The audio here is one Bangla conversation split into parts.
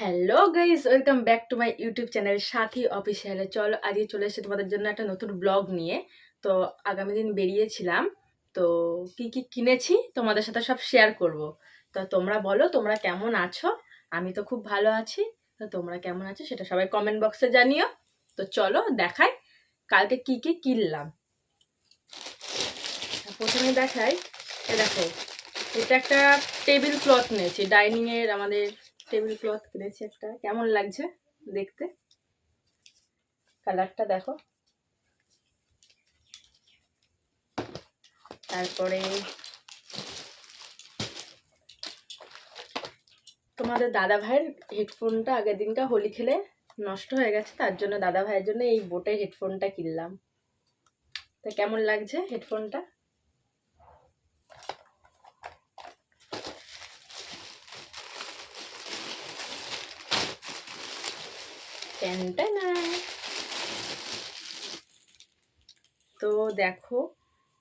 Hello guys welcome back to my YouTube channel Sathi অফিসিয়ালে চলো, আজকে চলে এসেছি তোমাদের জন্য একটা নতুন ব্লগ নিয়ে। তো আগামী দিন বেরিয়েছিলাম। তো কি কি কিনেছি তোমাদের সাথে সব শেয়ার করব। তো তোমরা বলো, তোমরা কেমন আছো? আমি তো খুব ভালো আছি। তো তোমরা কেমন আছো সেটা সবাই কমেন্ট বক্সে জানিও। তো চলো, দেখাই কালকে কি কি কিনলাম। প্রথমে দেখাই দেখো, এটা একটা টেবিল ক্লথ নিয়েছি। ডাইনিংয়ের আমাদের টেবিল ক্লথ কিনেছি একটা। কেমন লাগছে দেখতে? কালারটা দেখো। তারপরে তোমাদের দাদা ভাইয়ের হেডফোনটা আগের দিনটা হোলি খেলে নষ্ট হয়ে গেছে, তার জন্য দাদা ভাইয়ের জন্য এই বোটের হেডফোনটা কিনলাম। তো কেমন লাগছে হেডফোনটা? তো দেখো,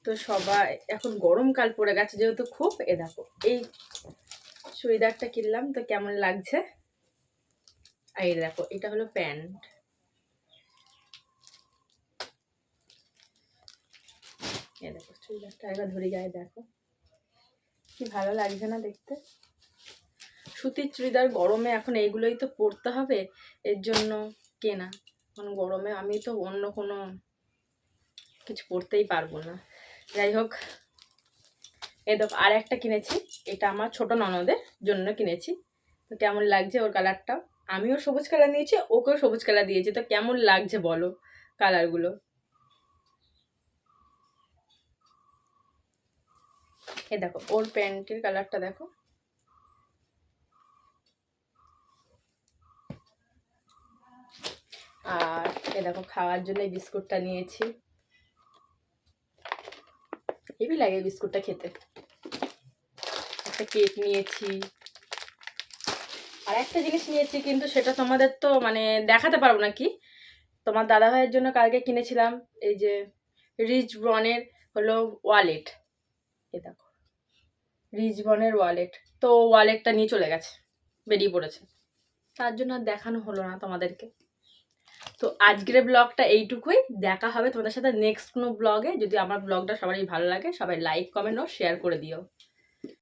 তো সবাই, এখন গরমকাল পড়ে গেছে যেহেতু খুব, এ দেখো, এই চুড়িদারটা কিনলাম, তো কেমন লাগছে? আর এই দেখো, এটা হলো প্যান্ট। এ দেখো, চুড়িদারটা একবার ধরে গায়ে দেখো। কি ভালো লাগছে না দেখতে? সুতির চুড়িদার গরমে এখন এইগুলোই তো পরতে হবে, এর জন্য কেনা। কারণ গরমে আমি তো অন্য কোনো কিছু পরতেই পারব না। যাই হোক, এ দেখো, আর একটা কিনেছি, এটা আমার ছোট ননদের জন্য কিনেছি। তো কেমন লাগছে ওর কালারটা আমিও সবুজ কালার নিয়েছি, ওকেও সবুজ কালার দিয়েছি। তো কেমন লাগছে বলো কালারগুলো? এ দেখো, ওর প্যান্টের কালারটা দেখো। আর এ দেখো খাওয়ার জন্য এই বিস্কুটটা নিয়েছি। হেবি লাগে বিস্কুটটা খেতে। একটা কেক নিয়েছি। আর একটা জিনিস নিয়েছি, কিন্তু সেটা তোমাদের তো মানে দেখাতে পারব না কি? তোমার দাদা ভাইয়ের জন্য কালকে কিনেছিলাম এই যে রিচ ব্রনের হলো ওয়ালেট। এ দেখো, রিচ ব্রনের ওয়ালেট। তো ওয়ালেটটা নিয়ে চলে গেছে, বেরিয়ে পড়েছে। তার জন্য দেখানো হলো না তোমাদেরকে। তো আজকের ব্লগটা এইটুকুই। দেখা হবে তোমাদের সাথে নেক্সট কোনো ব্লগে যদি আমার ব্লগটা সবারই ভালো লাগে, সবাই লাইক কমেন্ট ও শেয়ার করে দিও।